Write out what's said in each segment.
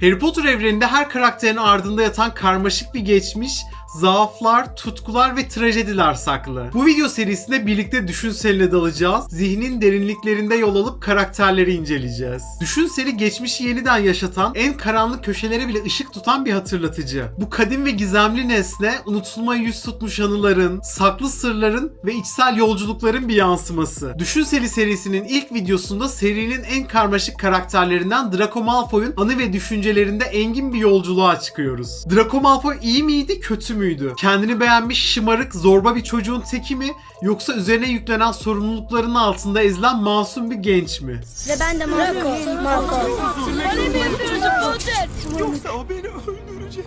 Harry Potter evreninde her karakterin ardında yatan karmaşık bir geçmiş, zaaflar, tutkular ve trajediler saklı. Bu video serisinde birlikte düşünseline dalacağız. Zihnin derinliklerinde yol alıp karakterleri inceleyeceğiz. Düşünseli geçmişi yeniden yaşatan, en karanlık köşelere bile ışık tutan bir hatırlatıcı. Bu kadim ve gizemli nesne unutulmaya yüz tutmuş anıların, saklı sırların ve içsel yolculukların bir yansıması. Düşünseli serisinin ilk videosunda serinin en karmaşık karakterlerinden Draco Malfoy'un anı ve düşüncelerinde engin bir yolculuğa çıkıyoruz. Draco Malfoy iyi miydi, kötü müydü? Kendini beğenmiş, şımarık, zorba bir çocuğun teki mi? Yoksa üzerine yüklenen sorumlulukların altında ezilen masum bir genç mi? Ve ben de Marco. Marco. Yoksa o beni öldürecek.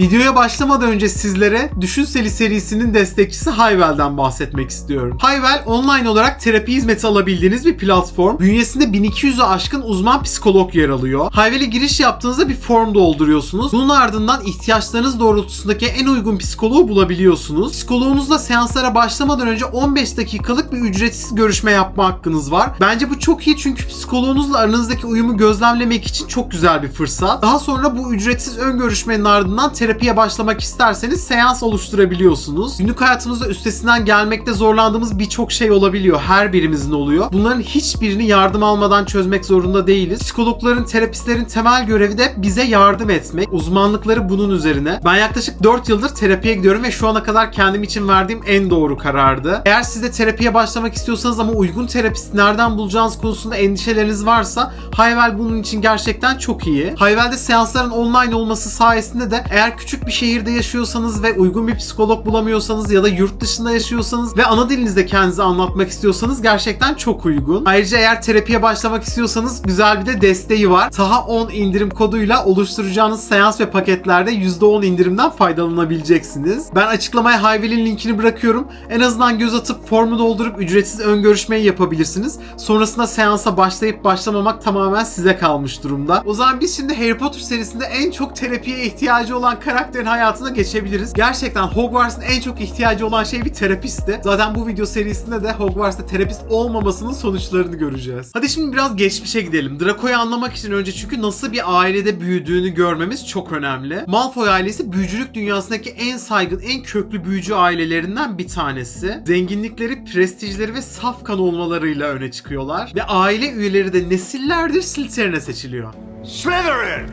Videoya başlamadan önce sizlere Düşünseli serisinin destekçisi Hayvel'den bahsetmek istiyorum. Hayvel online olarak terapi hizmeti alabildiğiniz bir platform. Bünyesinde 1200'ü aşkın uzman psikolog yer alıyor. Hayvel'e giriş yaptığınızda bir form dolduruyorsunuz. Bunun ardından ihtiyaçlarınız doğrultusundaki en uygun psikoloğu bulabiliyorsunuz. Psikoloğunuzla seanslara başlamadan önce 15 dakikalık bir ücretsiz görüşme yapma hakkınız var. Bence bu çok iyi çünkü psikoloğunuzla aranızdaki uyumu gözlemlemek için çok güzel bir fırsat. Daha sonra bu ücretsiz ön görüşmenin ardından terapiye başlamak isterseniz seans oluşturabiliyorsunuz. Günlük hayatımızda üstesinden gelmekte zorlandığımız birçok şey olabiliyor. Her birimizin oluyor. Bunların hiçbirini yardım almadan çözmek zorunda değiliz. Psikologların, terapistlerin temel görevi de bize yardım etmek. Uzmanlıkları bunun üzerine. Ben yaklaşık 4 yıldır terapiye gidiyorum ve şu ana kadar kendim için verdiğim en doğru karardı. Eğer siz de terapiye başlamak istiyorsanız ama uygun terapist nereden bulacağınız konusunda endişeleriniz varsa Hayvel bunun için gerçekten çok iyi. Hayvel'de seansların online olması sayesinde de eğer küçük bir şehirde yaşıyorsanız ve uygun bir psikolog bulamıyorsanız ya da yurt dışında yaşıyorsanız ve ana dilinizde kendinizi anlatmak istiyorsanız gerçekten çok uygun. Ayrıca eğer terapiye başlamak istiyorsanız güzel bir de desteği var. Taha 10 indirim koduyla oluşturacağınız seans ve paketlerde %10 indirimden faydalanabileceksiniz. Ben açıklamaya Hayvel'in linkini bırakıyorum. En azından göz atıp formu doldurup ücretsiz ön görüşmeyi yapabilirsiniz. Sonrasında seansa başlayıp başlamamak tamamen size kalmış durumda. O zaman biz şimdi Harry Potter serisinde en çok terapiye ihtiyacı olan karakterin hayatına geçebiliriz. Gerçekten Hogwarts'ın en çok ihtiyacı olan şey bir terapistti. Zaten bu video serisinde de Hogwarts'ta terapist olmamasının sonuçlarını göreceğiz. Hadi şimdi biraz geçmişe gidelim. Draco'yu anlamak için önce çünkü nasıl bir ailede büyüdüğünü görmemiz çok önemli. Malfoy ailesi büyücülük dünyasındaki en saygın, en köklü büyücü ailelerinden bir tanesi. Zenginlikleri, prestijleri ve safkan olmalarıyla öne çıkıyorlar. Ve aile üyeleri de nesillerdir Slytherin'e seçiliyor. Slytherin!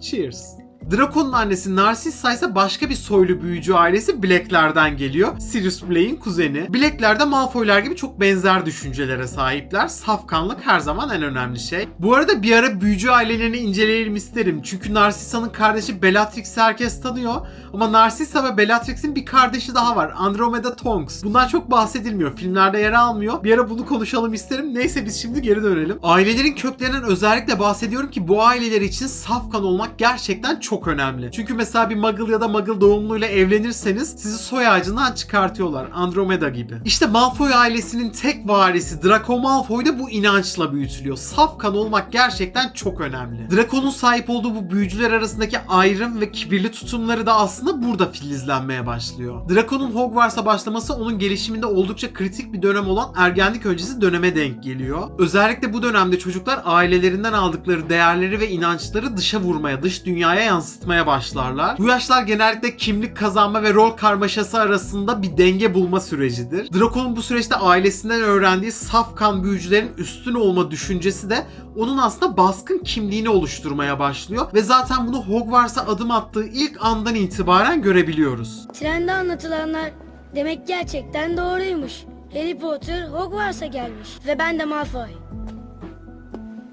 Cheers. Draco'nun annesi Narcissa ise başka bir soylu büyücü ailesi Black'lerden geliyor. Sirius Black'in kuzeni. Black'ler de Malfoy'lar gibi çok benzer düşüncelere sahipler. Safkanlık her zaman en önemli şey. Bu arada bir ara büyücü ailelerini inceleyelim isterim. Çünkü Narcissa'nın kardeşi Bellatrix'i herkes tanıyor. Ama Narcissa ve Bellatrix'in bir kardeşi daha var. Andromeda Tonks. Bundan çok bahsedilmiyor. Filmlerde yer almıyor. Bir ara bunu konuşalım isterim. Neyse biz şimdi geri dönelim. Ailelerin köklerinden özellikle bahsediyorum ki bu aileler için safkan olmak gerçekten çok önemli. Çünkü mesela bir Muggle ya da Muggle doğumluyla evlenirseniz sizi soy ağacından çıkartıyorlar. Andromeda gibi. İşte Malfoy ailesinin tek varisi Draco Malfoy da bu inançla büyütülüyor. Safkan olmak gerçekten çok önemli. Draco'nun sahip olduğu bu büyücüler arasındaki ayrım ve kibirli tutumları da aslında burada filizlenmeye başlıyor. Draco'nun Hogwarts'a başlaması onun gelişiminde oldukça kritik bir dönem olan ergenlik öncesi döneme denk geliyor. Özellikle bu dönemde çocuklar ailelerinden aldıkları değerleri ve inançları dışa vurmaya, dış dünyaya yansıtmaya başlarlar. Bu yaşlar genellikle kimlik kazanma ve rol karmaşası arasında bir denge bulma sürecidir. Draco'nun bu süreçte ailesinden öğrendiği saf kan büyücülerin üstün olma düşüncesi de onun aslında baskın kimliğini oluşturmaya başlıyor ve zaten bunu Hogwarts'a adım attığı ilk andan itibaren görebiliyoruz. Trende anlatılanlar demek gerçekten doğruymuş. Harry Potter Hogwarts'a gelmiş. Ve ben de Malfoy.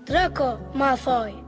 Draco Malfoy.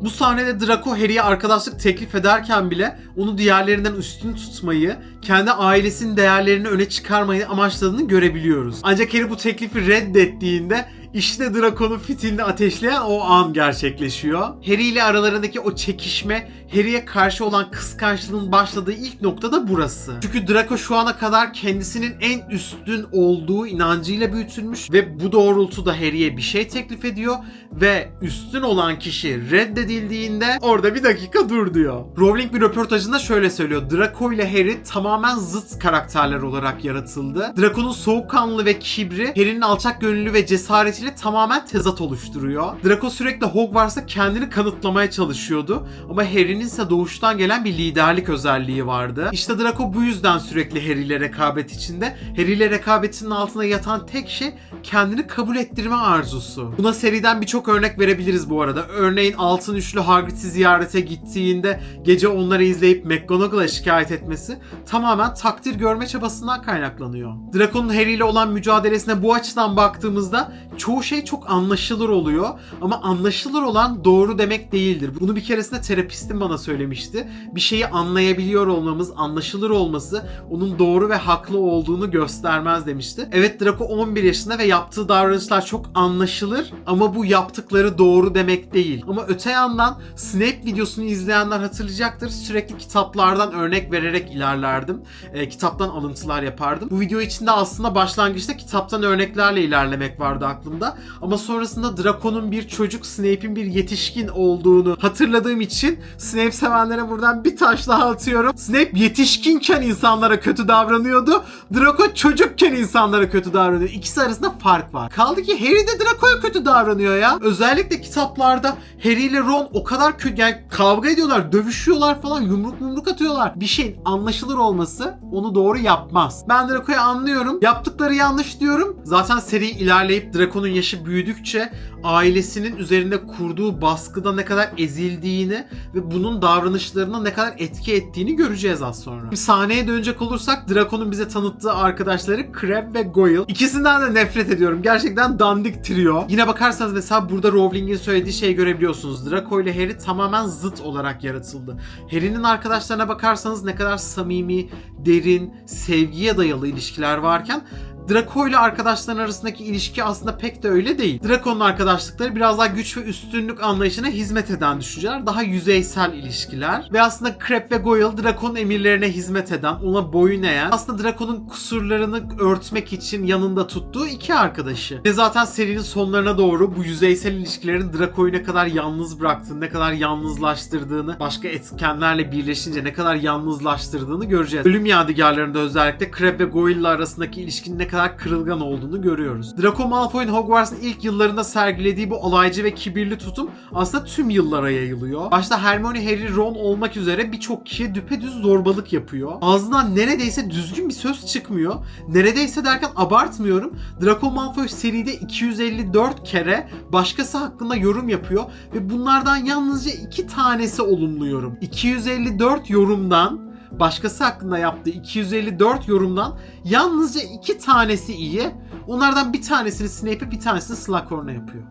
Bu sahnede Draco Harry'e arkadaşlık teklif ederken bile onu diğerlerinden üstün tutmayı, kendi ailesinin değerlerini öne çıkarmayı amaçladığını görebiliyoruz. Ancak Harry bu teklifi reddettiğinde işte Draco'nun fitilini ateşleyen o an gerçekleşiyor. Harry ile aralarındaki o çekişme, Harry'e karşı olan kıskançlığın başladığı ilk nokta da burası. Çünkü Draco şu ana kadar kendisinin en üstün olduğu inancıyla büyütülmüş ve bu doğrultuda Harry'e bir şey teklif ediyor ve üstün olan kişi reddedildiğinde orada bir dakika dur diyor. Rowling bir röportajında şöyle söylüyor. Draco ile Harry tamamen zıt karakterler olarak yaratıldı. Draco'nun soğukkanlı ve kibri, Harry'nin alçak gönüllü ve cesaretiyle kendisiyle tamamen tezat oluşturuyor. Draco sürekli Hogwarts'a kendini kanıtlamaya çalışıyordu ama Harry'nin ise doğuştan gelen bir liderlik özelliği vardı. İşte Draco bu yüzden sürekli Harry ile rekabet içinde. Harry ile rekabetinin altına yatan tek şey kendini kabul ettirme arzusu. Buna seriden birçok örnek verebiliriz bu arada. Örneğin Altın Üçlü Hagrid'i ziyarete gittiğinde gece onları izleyip McGonagall'a şikayet etmesi tamamen takdir görme çabasından kaynaklanıyor. Draco'nun Harry ile olan mücadelesine bu açıdan baktığımızda çoğu şey çok anlaşılır oluyor ama anlaşılır olan doğru demek değildir. Bunu bir keresinde terapistim bana söylemişti. Bir şeyi anlayabiliyor olmamız, anlaşılır olması onun doğru ve haklı olduğunu göstermez demişti. Evet Draco 11 yaşında ve yaptığı davranışlar çok anlaşılır ama bu yaptıkları doğru demek değil. Ama öte yandan Snape videosunu izleyenler hatırlayacaktır. Sürekli kitaplardan örnek vererek ilerlerdim. E, kitaptan alıntılar yapardım. Bu video içinde aslında başlangıçta kitaptan örneklerle ilerlemek vardı aklımda. Ama sonrasında Draco'nun bir çocuk, Snape'in bir yetişkin olduğunu hatırladığım için Snape sevenlere buradan bir taş daha atıyorum. Snape yetişkinken insanlara kötü davranıyordu. Draco çocukken insanlara kötü davranıyor. İkisi arasında fark var. Kaldı ki Harry de Draco'ya kötü davranıyor ya. Özellikle kitaplarda Harry ile Ron o kadar kötü yani kavga ediyorlar, dövüşüyorlar falan, yumruk yumruk atıyorlar. Bir şeyin anlaşılır olması onu doğru yapmaz. Ben Draco'yu anlıyorum. Yaptıkları yanlış diyorum. Zaten seri ilerleyip Draco'nun yaşı büyüdükçe ailesinin üzerinde kurduğu baskıda ne kadar ezildiğini ve bunun davranışlarına ne kadar etki ettiğini göreceğiz az sonra. Bir sahneye dönecek olursak Draco'nun bize tanıttığı arkadaşları Crabbe ve Goyle. İkisinden de nefret ediyorum. Gerçekten dandik trio. Yine bakarsanız mesela burada Rowling'in söylediği şeyi görebiliyorsunuz. Draco ile Harry tamamen zıt olarak yaratıldı. Harry'nin arkadaşlarına bakarsanız ne kadar samimi, derin, sevgiye dayalı ilişkiler varken Draco ile arkadaşların arasındaki ilişki aslında pek de öyle değil. Draco'nun arkadaşlıkları biraz daha güç ve üstünlük anlayışına hizmet eden düşünceler. Daha yüzeysel ilişkiler. Ve aslında Crab ve Goyle Draco'nun emirlerine hizmet eden, ona boyun eğen, aslında Draco'nun kusurlarını örtmek için yanında tuttuğu iki arkadaşı. Ve zaten serinin sonlarına doğru bu yüzeysel ilişkilerin Draco'yu ne kadar yalnız bıraktığını, ne kadar yalnızlaştırdığını, başka etkenlerle birleşince ne kadar yalnızlaştırdığını göreceğiz. Ölüm yadigarlarında özellikle Crab ve Goyle arasındaki ilişkinin ne kadar kırılgan olduğunu görüyoruz. Draco Malfoy'un Hogwarts'ın ilk yıllarında sergilediği bu alaycı ve kibirli tutum aslında tüm yıllara yayılıyor. Başta Hermione, Harry, Ron olmak üzere birçok kişiye düpedüz zorbalık yapıyor. Ağzından neredeyse düzgün bir söz çıkmıyor. Neredeyse derken abartmıyorum. Draco Malfoy seride 254 kere başkası hakkında yorum yapıyor ve bunlardan yalnızca iki tanesi olumlu yorum. 254 yorumdan başkası hakkında yaptığı 254 yorumdan yalnızca iki tanesi iyi. Onlardan bir tanesini Snape'e bir tanesini Slughorn'a yapıyor.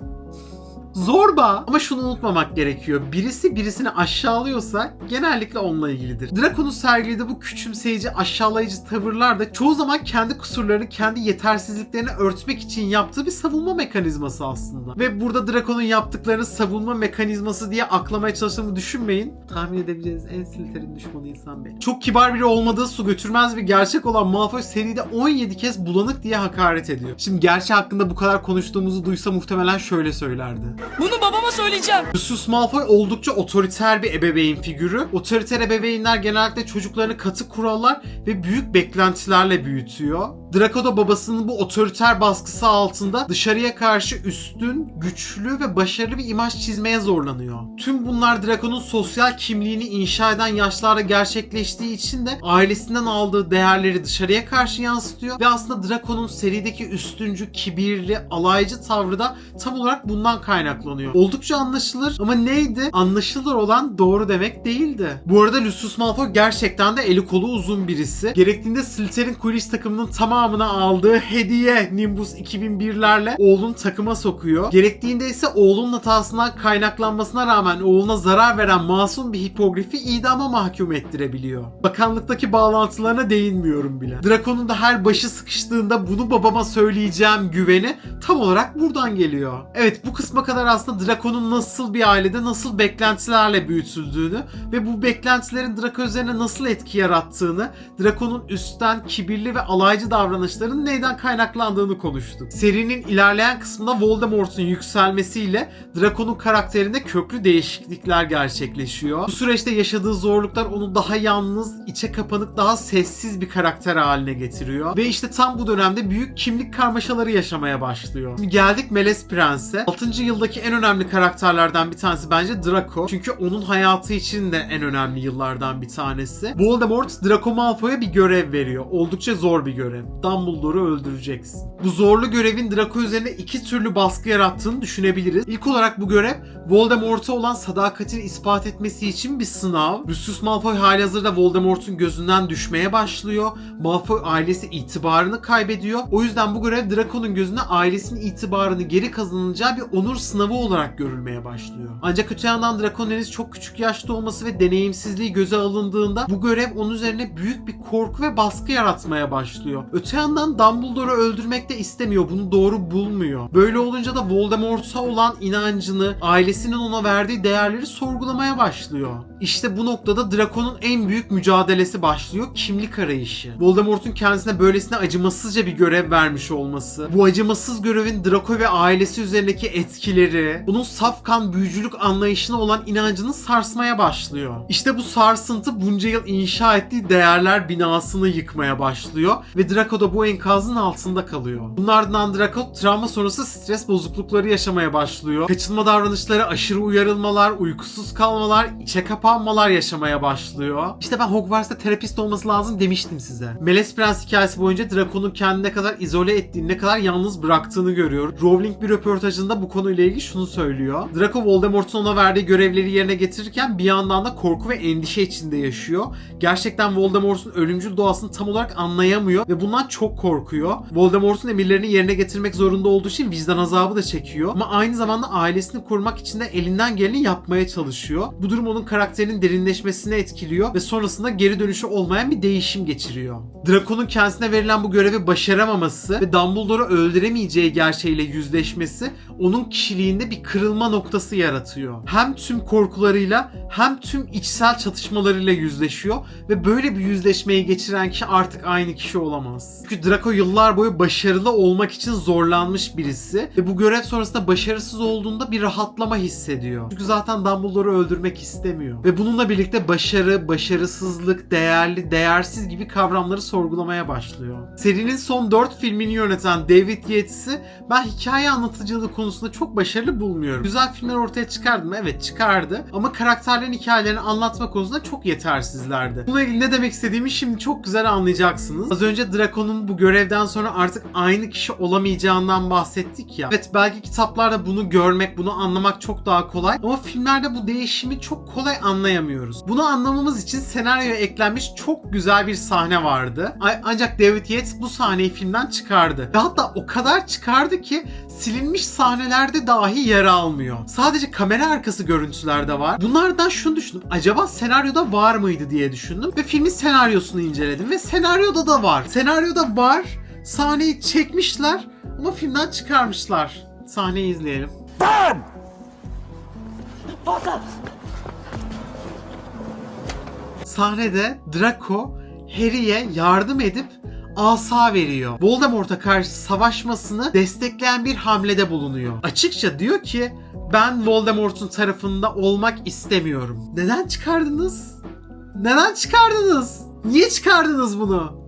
Zorba ama şunu unutmamak gerekiyor. Birisi birisini aşağılıyorsa genellikle onunla ilgilidir. Draco'nun sergilediği bu küçümseyici, aşağılayıcı tavırlar da çoğu zaman kendi kusurlarını, kendi yetersizliklerini örtmek için yaptığı bir savunma mekanizması aslında. Ve burada Draco'nun yaptıklarını savunma mekanizması diye aklamaya çalıştığımı düşünmeyin. Tahmin edebileceğiniz en Slytherin düşmanı insan bey. Çok kibar biri olmadığı su götürmez bir gerçek olan Malfoy seride 17 kez bulanık diye hakaret ediyor. Şimdi gerçi hakkında bu kadar konuştuğumuzu duysa muhtemelen şöyle söylerdi. Bunu babama söyleyeceğim. Lucius Malfoy oldukça otoriter bir ebeveyn figürü. Otoriter ebeveynler genellikle çocuklarını katı kurallar ve büyük beklentilerle büyütüyor. Draco da babasının bu otoriter baskısı altında dışarıya karşı üstün, güçlü ve başarılı bir imaj çizmeye zorlanıyor. Tüm bunlar Draco'nun sosyal kimliğini inşa eden yaşlarda gerçekleştiği için de ailesinden aldığı değerleri dışarıya karşı yansıtıyor ve aslında Draco'nun serideki üstüncü, kibirli, alaycı tavrı da tam olarak bundan kaynaklanıyor. Oldukça anlaşılır ama neydi? Anlaşılır olan doğru demek değildi. Bu arada Lucius Malfoy gerçekten de eli kolu uzun birisi. Gerektiğinde Slytherin Quidditch takımının tamamına aldığı hediye Nimbus 2001'lerle oğlun takıma sokuyor. Gerektiğinde ise oğlunun hatasından kaynaklanmasına rağmen oğluna zarar veren masum bir hipogrifi idama mahkum ettirebiliyor. Bakanlıktaki bağlantılarına değinmiyorum bile. Draco'nun da her başı sıkıştığında bunu babama söyleyeceğim güveni tam olarak buradan geliyor. Evet bu kısma kadar aslında Draco'nun nasıl bir ailede nasıl beklentilerle büyütüldüğünü ve bu beklentilerin Draco üzerine nasıl etki yarattığını, Draco'nun üstten kibirli ve alaycı davranışlarını davranışların neyden kaynaklandığını konuştuk. Serinin ilerleyen kısmında Voldemort'un yükselmesiyle Draco'nun karakterinde köklü değişiklikler gerçekleşiyor. Bu süreçte yaşadığı zorluklar onu daha yalnız, içe kapanık, daha sessiz bir karakter haline getiriyor. Ve işte tam bu dönemde büyük kimlik karmaşaları yaşamaya başlıyor. Şimdi geldik Melez Prens'e. 6. yıldaki en önemli karakterlerden bir tanesi bence Draco. Çünkü onun hayatı için de en önemli yıllardan bir tanesi. Voldemort Draco Malfoy'a bir görev veriyor. Oldukça zor bir görev. Dumbledore'u öldüreceksin. Bu zorlu görevin Draco üzerine iki türlü baskı yarattığını düşünebiliriz. İlk olarak bu görev Voldemort'a olan sadakatini ispat etmesi için bir sınav. Lucius Malfoy halihazırda Voldemort'un gözünden düşmeye başlıyor. Malfoy ailesi itibarını kaybediyor. O yüzden bu görev Draco'nun gözünde ailesinin itibarını geri kazanacağı bir onur sınavı olarak görülmeye başlıyor. Ancak öte yandan Draco'nun henüz çok küçük yaşta olması ve deneyimsizliği göze alındığında bu görev onun üzerine büyük bir korku ve baskı yaratmaya başlıyor. Öte yandan Dumbledore'u öldürmek de istemiyor. Bunu doğru bulmuyor. Böyle olunca da Voldemort'a olan inancını, ailesinin ona verdiği değerleri sorgulamaya başlıyor. İşte bu noktada Draco'nun en büyük mücadelesi başlıyor. Kimlik arayışı. Voldemort'un kendisine böylesine acımasızca bir görev vermiş olması, bu acımasız görevin Draco ve ailesi üzerindeki etkileri, bunun safkan büyücülük anlayışına olan inancını sarsmaya başlıyor. İşte bu sarsıntı bunca yıl inşa ettiği değerler binasını yıkmaya başlıyor ve Draco da bu enkazın altında kalıyor. Bunun ardından Draco travma sonrası stres bozuklukları yaşamaya başlıyor. Kaçınma davranışları, aşırı uyarılmalar, uykusuz kalmalar, içe kapanmalar yaşamaya başlıyor. İşte ben Hogwarts'ta terapist olması lazım demiştim size. Melez Prens hikayesi boyunca Draco'nun kendini ne kadar izole ettiğini, ne kadar yalnız bıraktığını görüyor. Rowling bir röportajında bu konuyla ilgili şunu söylüyor. Draco Voldemort'un ona verdiği görevleri yerine getirirken bir yandan da korku ve endişe içinde yaşıyor. Gerçekten Voldemort'un ölümcül doğasını tam olarak anlayamıyor ve bundan çok korkuyor. Voldemort'un emirlerini yerine getirmek zorunda olduğu için vicdan azabı da çekiyor. Ama aynı zamanda ailesini korumak için de elinden geleni yapmaya çalışıyor. Bu durum onun karakterinin derinleşmesine etkiliyor ve sonrasında geri dönüşü olmayan bir değişim geçiriyor. Draco'nun kendisine verilen bu görevi başaramaması ve Dumbledore'u öldüremeyeceği gerçeğiyle yüzleşmesi onun kişiliğinde bir kırılma noktası yaratıyor. Hem tüm korkularıyla hem tüm içsel çatışmalarıyla yüzleşiyor ve böyle bir yüzleşmeyi geçiren kişi artık aynı kişi olamaz. Çünkü Draco yıllar boyu başarılı olmak için zorlanmış birisi ve bu görev sonrasında başarısız olduğunda bir rahatlama hissediyor. Çünkü zaten Dumbledore'u öldürmek istemiyor. Ve bununla birlikte başarı, başarısızlık, değerli, değersiz gibi kavramları sorgulamaya başlıyor. Serinin son 4 filmini yöneten David Yates'i ben hikaye anlatıcılığı konusunda çok başarılı bulmuyorum. Güzel filmler ortaya çıkardı mı? Evet çıkardı. Ama karakterlerin hikayelerini anlatma konusunda çok yetersizlerdi. Bununla ilgili ne demek istediğimi şimdi çok güzel anlayacaksınız. Az önce Draco'nun bu görevden sonra artık aynı kişi olamayacağından bahsettik ya. Evet belki kitaplarda bunu görmek, bunu anlamak çok daha kolay. Ama filmlerde bu değişimi çok kolay anlayamıyoruz. Bunu anlamamız için senaryoya eklenmiş çok güzel bir sahne vardı. Ancak David Yates bu sahneyi filmden çıkardı. Ve hatta o kadar çıkardı ki silinmiş sahnelerde dahi yer almıyor. Sadece kamera arkası görüntülerde var. Bunlardan şunu düşündüm. Acaba senaryoda var mıydı diye düşündüm. Ve filmin senaryosunu inceledim. Ve senaryoda da var. Senaryoda var. Sahneyi çekmişler ama filmden çıkarmışlar. Sahneyi izleyelim. Sahnede Draco Harry'e yardım edip asa veriyor. Voldemort'a karşı savaşmasını destekleyen bir hamlede bulunuyor. Açıkça diyor ki ben Voldemort'un tarafında olmak istemiyorum. Neden çıkardınız? Neden çıkardınız? Niye çıkardınız bunu?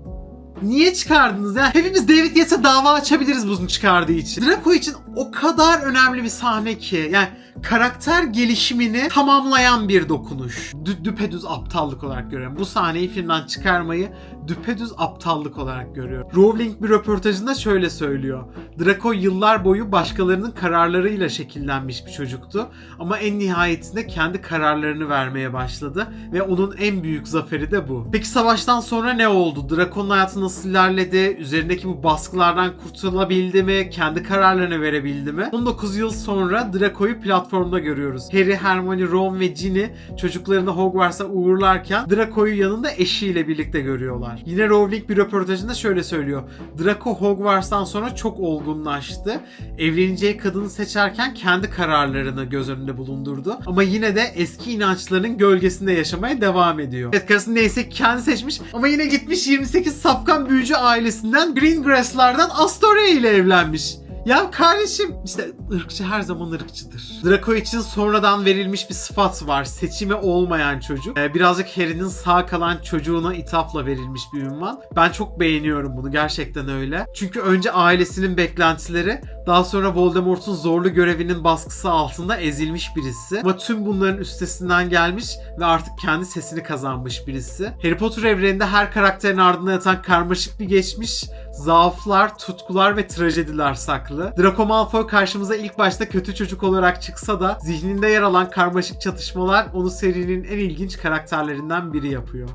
Niye çıkardınız ya? Hepimiz David Yates'e dava açabiliriz bunu çıkardığı için. Draco için o kadar önemli bir sahne ki. Yani karakter gelişimini tamamlayan bir dokunuş. Dü- düpedüz aptallık olarak görüyorum. Bu sahneyi filmden çıkarmayı düpedüz aptallık olarak görüyorum. Rowling bir röportajında şöyle söylüyor. Draco yıllar boyu başkalarının kararlarıyla şekillenmiş bir çocuktu. Ama en nihayetinde kendi kararlarını vermeye başladı. Ve onun en büyük zaferi de bu. Peki savaştan sonra ne oldu? Draco'nun hayatı nasıl ilerledi? Üzerindeki bu baskılardan kurtulabildi mi? Kendi kararlarını verebildi mi? 19 yıl sonra Draco'yu platformda görüyoruz. Harry, Hermione, Ron ve Ginny çocuklarını Hogwarts'a uğurlarken Draco'yu yanında eşiyle birlikte görüyorlar. Yine Rowling bir röportajında şöyle söylüyor. Draco Hogwarts'tan sonra çok olgunlaştı. Evleneceği kadını seçerken kendi kararlarını göz önünde bulundurdu. Ama yine de eski inançlarının gölgesinde yaşamaya devam ediyor. Evet karısı neyse kendi seçmiş ama yine gitmiş 28 safkan büyücü ailesinden Greengrass'lardan Astoria ile evlenmiş. Ya kardeşim işte ırkçı her zaman ırkçıdır. Draco için sonradan verilmiş bir sıfat var. Seçimi olmayan çocuk. Ee, birazcık Harry'nin sağ kalan çocuğuna ithafla verilmiş bir ünvan. Ben çok beğeniyorum bunu gerçekten öyle. Çünkü önce ailesinin beklentileri daha sonra Voldemort'un zorlu görevinin baskısı altında ezilmiş birisi. Ama tüm bunların üstesinden gelmiş ve artık kendi sesini kazanmış birisi. Harry Potter evreninde her karakterin ardında yatan karmaşık bir geçmiş, zaaflar, tutkular ve trajediler saklı. Draco Malfoy karşımıza ilk başta kötü çocuk olarak çıksa da zihninde yer alan karmaşık çatışmalar onu serinin en ilginç karakterlerinden biri yapıyor.